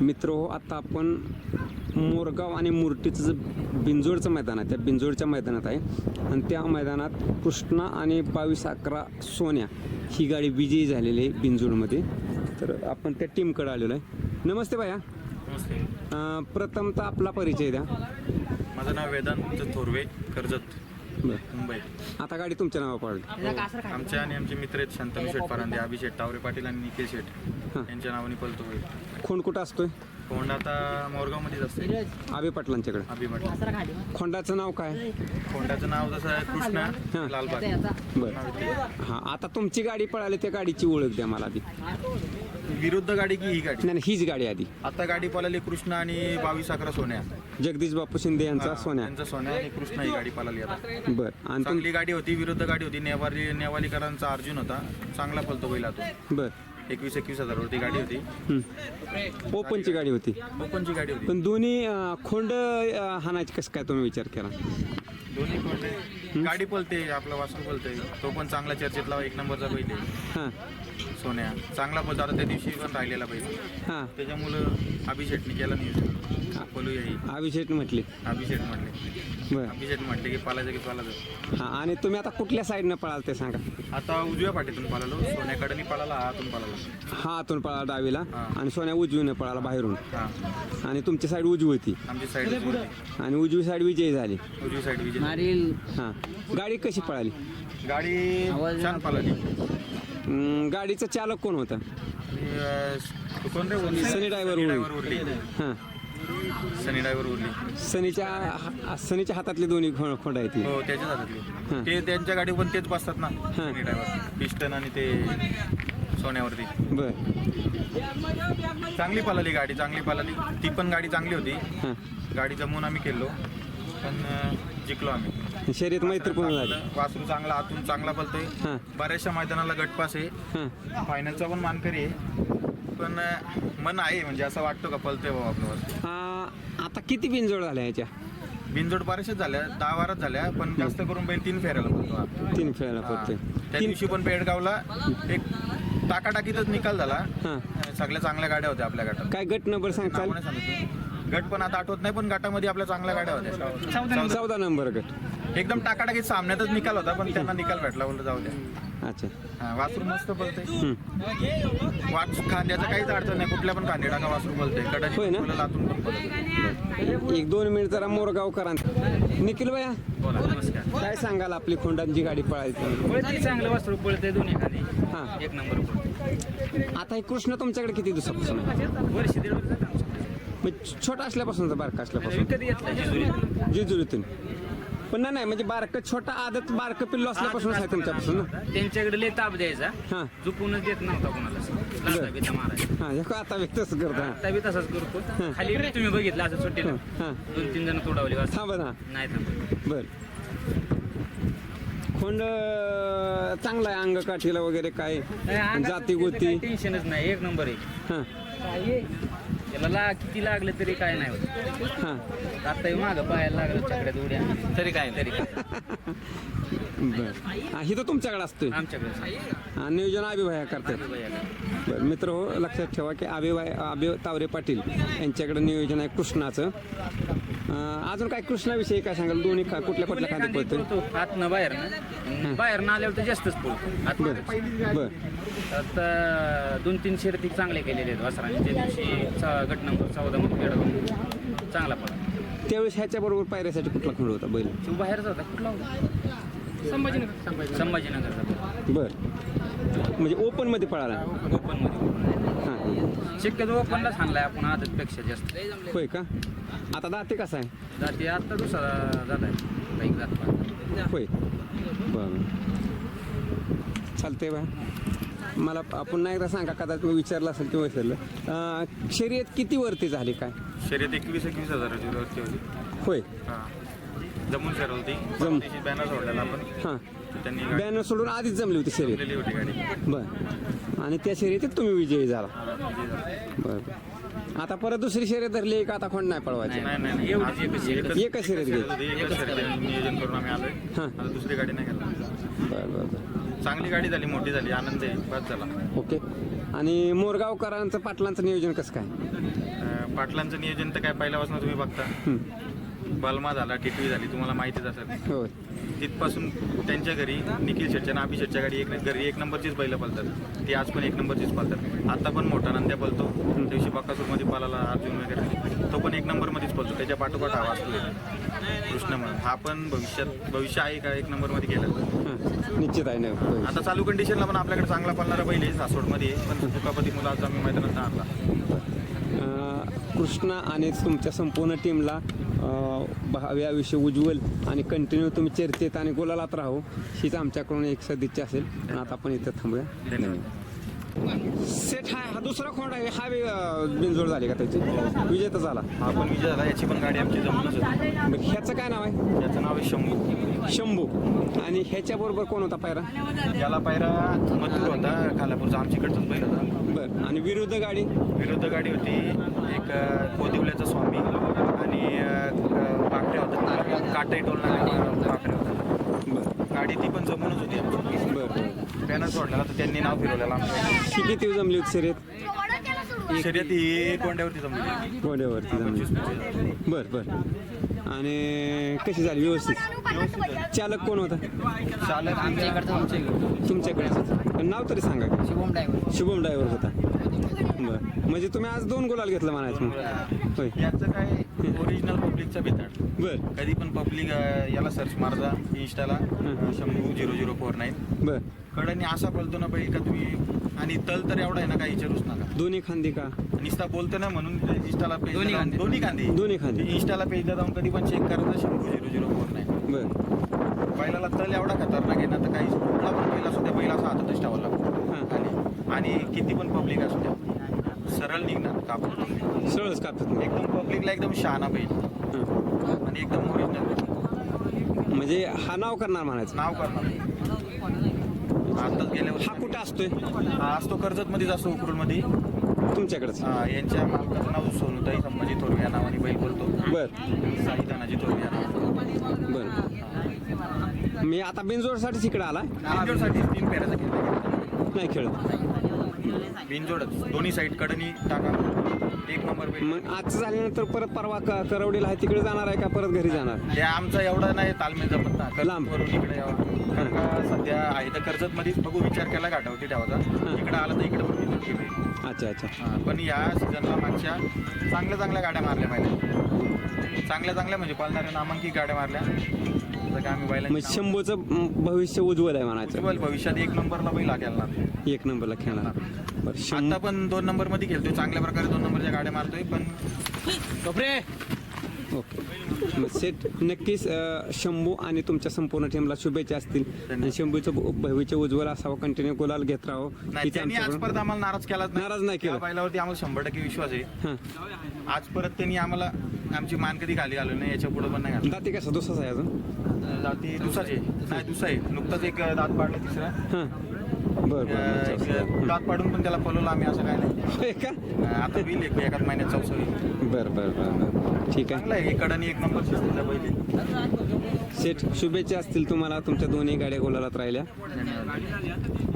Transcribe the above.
मित्र हो आता आपण मोरगाव आणि मुरटीचं जे बिंजोडचं मैदान आहे त्या बिंजोडच्या मैदानात आहे. आणि त्या मैदानात कृष्णा आणि बावीस अकरा सोन्या ही गाडी विजयी झालेली आहे बिंजोडमध्ये. तर आपण त्या टीमकडे आलेलो आहे. नमस्ते भैया. प्रथमतः आपला परिचय द्या. माझं नाव वेदांत थोरवे कर्जत मुंबई. आता गाडी तुमच्या नावावर पडली. आमचे आणि आमचे मित्र आहेत शांतनू शेठ परांदे अभिषेक टावरे पाटील आणि निखिल शेठ हां. यांच्या नावाने पलतो होईल खोंड कुठं असतोय? कोंड आता मोरगावमध्येच असते आबे पाटलांच्याकडे. अभि पाटील खोंडाचं नाव काय? कोंडाचं नाव जसं आहे कृष्णा हां. लालबाग. बरं. हां आता तुमची गाडी पळाली त्या गाडीची ओळख द्या मला आधी. विरुद्ध गाडी की ही गाडी? नाही हीच गाडी आधी. आता गाडी पळाली कृष्णा आणि बावीस अकरा सोन्या. जगदीश बापू शिंदे यांचा सोन्या. त्यांचा सोन्या आणि कृष्णा ही गाडी पळाली आता. बर आणि चांगली गाडी होती विरुद्ध गाडी होती. नेवाली नेवालीकरांचा अर्जुन होता. चांगला पलतो बैल तो बर. एकवीस एकवीस हजारवरती गाडी होती. ओपनची गाडी होती. ओपनची गाडी होती. पण दोन्ही अं, खोंड अं, हाणायची कसं काय तुम्ही विचार केला? दोन्ही पण गाडी पलते आपला वासरू पलते तो पण चांगला चर्चेतला एक नंबरचा आहे. हां. सोन्या. चांगला पलतो आता त्या दिवशी पण राहिलेला बैल. हां. त्याच्यामुळं अभिषेकने केला नियोजन. बोलू ही. अभिषेक म्हटले. अभिषेक म्हटले. बर. अभिषेक म्हटले की पालायचं की पालायचं हां आणि तुम्ही आता कुठल्या साईडनं पळाल ते सांगा. आता उजव्या पाठीतून पळालो. सोन्याकडे मी पळाला हातून पळाला. हा आतून पळाला डावीला. हां. आणि सोन्या उजवीनं पळाला बाहेरून. हां. आणि तुमची साईड उजवी होती. आमची साईड उजवी आणि उजवी साईड विजयी झाली. उजवी साईड विजय मारील. हां. गाडी कशी पळाली? गाडी छान पळाली. हं, गाडीचा चालक कोण होता? आणि, अं, कोण रे? सनी driver उरली. driver उरली हां. सनी ड्रायव्हर उरली. सनीच्या हा- सनीच्या हातातली दोन्ही खो खोंड आहे ती हो त्याच्याच. हातातली. ते त्यांच्या गाडी पण तेच बसतात ना सनी ड्रायव्हर. पिस्टन आणि ते सोन्यावरती. बर. चांगली पळाली गाडी चांगली पळाली. ती पण गाडी चांगली होती. हां. गाडी जमून आम्ही केलो पण अं, जिंकलो आम्ही. शर्यत मैत्रीपूर्ण झाली. वासरू चांगला आतून चांगला पळतोय. हां. बऱ्याचशा मैदानाला गटपास आहे. हां. फायनलचा पण मानकरी आहे. पण मन आहे म्हणजे असं वाटतो का पळतोय बाबा आपलं वासरू. आ, आता किती बिनजोड झाल्या ह्याच्या बिनजोड बऱ्याचशाच झाल्या दहा बाराच झाल्या पण जास्त करून बैल तीन फेरायला पळतो हा. तीन खेळायला हा. पडते त्या तीन दिवशी पण पेडगावला एक टाकाटाकीतच निकाल झाला हां सगळ्या चांगल्या गाड्या होत्या आपल्या गटात काय गट नंबर सांगचाल नाव नाही सांगितलं. गट पण आता आठवत नाही पण गटामध्ये आपल्या चांगल्या गाड्या होत्या चौदा. चौदा नंबर गट एकदम टाकाटाकीत सामन्यातच निकाल होता पण त्यांना निकाल भेटला बोललं जाऊ द्या अच्छा. हा, वासरू मस्त पळते हं. वाच खांद्याचं काहीच अडचण नाही कुठल्या पण खांदे टाका वासरू बोलते होय ना? लातून पण पळते एक दोन मिनिट जरा मोरगावकरां निखिल भैया बोला नमस्कार. काय सांगाल आपली खोंडांची गाडी पळायची पळते चांगलं वासरू पळते दोन्ही खाली हां. एक नंबर पळते आता हे कृष्ण तुमच्याकडे किती दिवसापासून आहे? वर्ष दीड वर्ष झालं आमचं. म्हणजे छोटा असल्यापासून तर बारका असल्यापासून? विकत घेतला. जेजुरीतून. पण नाही, नाही म्हणजे बारकं छोटा आदत बारकं पिल्लो असल्यापासूनच आहे तुमच्यापासून ना? त्यांच्याकडे लय ताप द्यायचा. हां. झुकूनच देत नव्हता कोणाला. लाथा बिथा मारायचा हां हे आता व्यक्तच करता? आता बी तसाच करतो. खाली तुम्ही बघितलं असं सुट्टीला? हां दोन तीन जण तोडावली वासरू. थांबा ना. नाही थांबत. बर. खोंड अं, चांगला आहे अंग काठीला वगैरे काय? जाती गोती? टेन्शनच नाही. एक नंबर आहे. हां. त्याला ला किती लागलं तरी काय नाही होत. हां. आता मागं पायाला लागलं चकड्यात उड्या तरी काय तरी काय बर. हां ही तर तुमच्याकडे असतोय. आमच्याकडे हा, नियोजन अभिभाया करतात. बरं मित्र हो लक्षात ठेवा की आबेबाई आबे तावरे पाटील यांच्याकडे नियोजन आहे कृष्णाचं. अं, अजून काय कृष्णाविषयी काय सांगाल? दोन्ही का कुठल्या कुठल्या खाली पडतो आतनं बाहेर ना बाहेर ना आल्यावर तर जास्तच पळतो. आत बरं बरं. आता दोन तीन शर्यती चांगले केलेले आहेत. वासरांनी त्या दिवशी गट नंबर चौदा मध्ये खेळतो चांगला पडला त्यावेळेस ह्याच्याबरोबर पायऱ्यासाठी कुठला खेळ होता बैल? तो बाहेरचा होता. कुठला होता? संभाजीनगर. संभाजीनगरचा बरं. म्हणजे ओपनमध्ये पळाला. ओपनमध्ये हां. शक्यतो ओपनलाच आणलाय आपण आदतपेक्षा जास्त. होय का? आता दाते कसा आहे? जाते आता दुसरा जात आहे. बाईक जात होय. बरं. चालतंय बा. मला पुन्हा एकदा सांगा कदाचित मी विचारलं असेल किंवा विसरलं अं, शर्यत किती वरती झाली काय? शर्यत एकवीस एकवीस हजाराची वरती होती. होय. हा. जमून शहर होती. जम. बॅनर सोडलेला आपण. हां. त्यांनी बॅनर सोडून आधीच जमली होती शर्यत. जमलेली होती गाडी. बर. आणि त्या शर्यतीत तुम्ही विजयी झाला. बर आता परत दुसरी शर्यत धरली आहे का आता कोण नाही पळवायची. नाही एकच शर्यत. एकच शर्यत घेतली. नियोजन करून आम्ही आलोय. हां. दुसरी गाडी नाही घालणार बर बर बर. चांगली गाडी झाली मोठी झाली आनंद आहे. बस झाला. ओके. आणि मोरगावकरांचं पाटलांचं नियोजन कसं काय? अं, पाटलांचं नियोजन तर काय पहिल्यापासून तुम्ही बघता. बलमा झाला टिटवी झाली तुम्हाला माहितीच असेल. होय. तिथपासून त्यांच्या घरी निखिल शेटच्या आणि अभि शेटच्या गाडी एक घरी एक नंबरचीच बैलं पळतात. ती आज पण एक नंबरचीच पळतात. आता पण मोठा नंद्या पळतो. त्या दिवशी बक्कासूरमध्ये पळाला अर्जुन वगैरे तो पण एक नंबरमध्येच पळतो. त्याच्या पाठोपाठ हा वाचतो कृष्ण म्हणून. हा पण भविष्यात भविष्य आहे का एक नंबरमध्ये गेला? निश्चित आहे ना. आता चालू कंडिशनला पण आपल्याकडे चांगला पळणारा बैल आहे सासवडमध्ये. पण दुखापती मुलं आज आम्ही मैदानात आणला. अं, कृष्णा आणि तुमच्या संपूर्ण टीमला अं, भावी आयुष्य उज्ज्वल आणि कंटिन्यू तुम्ही चर्चेत आणि गोलालात राहू हीच आमच्याकडून एक सदिच्छा असेल. आणि आता आपण इथं थांबूया. धन्यवाद. सेट हा हा दुसरा खोंड आहे हा बी, अं, बिनजोड झाली का त्याची? विजेता झाला हा पण विजय झाला याची पण गाडी आमची जमूनच होती. बरं, ह्याचं काय नाव आहे? याचं नाव आहे शंभू. शंभू. आणि ह्याच्याबरोबर कोण होता पायरा? याला पायरा मथुर होता खालापूरचा आमच्याकडचाच बैल होता. बरं. आणि विरुद्ध गाडी? विरुद्ध गाडी होती एक अ, कोदिवल्याचा स्वामी आणि पाकड्या होता. काटाई टोल पाकड्या होता. बरं. गाडी ती पण जमूनच होती आमची. बरं. बॅनर सोडलेला तर त्यांनी नाव फिरवलेलं आमचं. ही किती जमली होती शर्यत? शर्यत ही कोंड्यावरती जमली होती. घोड्यावरती जमली. बरं बरं. आणि कशी झाली व्यवस्थित? चालक कोण होता? चालक आमच्या तुमच्याकडेच होता नाव तरी सांगा. शुभम ड्रायव्हर. शुभम ड्रायव्हर होता. बरं. म्हणजे तुम्ही आज दोन गुलाल घेतला म्हणायचं मग. होय. याचं काय पब्लिकचा बिताड बरं. कधी पण पब्लिक याला सर्च मारजा इंस्टाला अ, Shambhu zero zero four nine. बरं. कडनी असा बोलतो ना बैल का तुम्ही आणि तल तर एवढा आहे ना काही विचारूच नका. दोन्ही खांदी का? निस्ता बोलतो ना म्हणून ते इंस्टाला पेज दोन्ही खांदे. दोन्ही कांदे दोन्ही खांदे. इंस्टाला पेजला जाऊन कधी पण चेक करायचं शंभू झिरो झिरो फोर नाही बरं. बैलाला तल एवढा खतरनाक आहे ना तर काही कुठला पण बैल असू द्या बैल असा हातातच ठेवायला लागतो. हां. आणि आणि किती पण पब्लिक असू द्या. सरळ निघणार कापून सरळच कापतात मग. एकदम पब्लिकला एकदम शहाणा बैल. हां. आणि एकदम ओरिजिनल म्हणजे हा नाव करणार म्हणायचं. नाव करणार. आताच गेल्या हा कुठं असतोय? हा असतो कर्जत मध्येच असतो उकरूलमध्ये. तुमच्याकडेच. हा, यांच्या मालकाचं नाव सोनुताई संभाजी थोरवे या नावाने बैल बोलतो. बरं. साई तानाजी थोरवे या नावाने. बरं. मी आता बिनजोडसाठी इकडे आला. बिनजोडसाठी तीन खेळ नाही खेळत. बिनजोडच. दोन्ही साईड कडनी टाका. एक नंबर मग आजचं झाल्यानंतर परत परवा क- करवडीला आहे तिकडे जाणार आहे का? परत घरी जाणार? हे आमचा एवढा नाही तालमेल जमत ना लांब. इकडे यावं. कारण का सध्या आहे तर कर्जत मध्येच बघू विचार केला घाटावरती ठेवायचा. इकडे आलं तर इकडे पण. अच्छा अच्छा. हा, पण या सीझनला मागच्या चांगल्या चांगल्या गाड्या मारल्या पाहिजे. चांगल्या चांगल्या म्हणजे पळणाऱ्या नामांकित गाड्या मारल्या. काय आम्ही मग बैलांची शंभूचं म, भविष्य उज्ज्वल आहे म्हणायचं. भविष्यात एक नंबरला बैल लागेल एक नंबरला खेळणार. बरं शंभू आता पण दोन नंबरमध्ये खेळतोय चांगल्या प्रकारे दोन नंबरच्या गाड्या मारतोय पण ओके. मग सेट नक्कीच अं, शंभू आणि तुमच्या संपूर्ण टीमला शुभेच्छा असतील. आणि शंभूचं भ- भविष्य उज्ज्वल असावं कंटिन्यू गुलाल घेत राहावं नाही हीच त्यांनी आमच्याकडून आजपर्यंत आम्हाला नाराज केलाच नाराज नाही केलं. बैलावरती आम्हाला शंभर टक्के विश्वास आहे. हां. आज परत त्यांनी आम्हाला आमची मान कधी खाली घालू नाही याच्यापुढे पण नाही घालू. दाती कसा दुसराच आहे अजून? जाती दुसराच आहे. नाही दुसरा आहे. नुकताच एक दात पाडला तिसरा. हां. बरं एक दात पाडून पण त्याला पळवलं आम्ही असं काय नाही. होय का? आता बिल एक एकाच महिन्यात चौसा होईल. बरं बरं बरं बरं. ठीक आहे. चांगला आहे कडनी एक नंबर शिस्तीचा बैल आहे. सेट शुभेच्छा असतील तुम्हाला तुमच्या दोन्ही गाड्या गोलालात राहिल्या. धन्यवाद.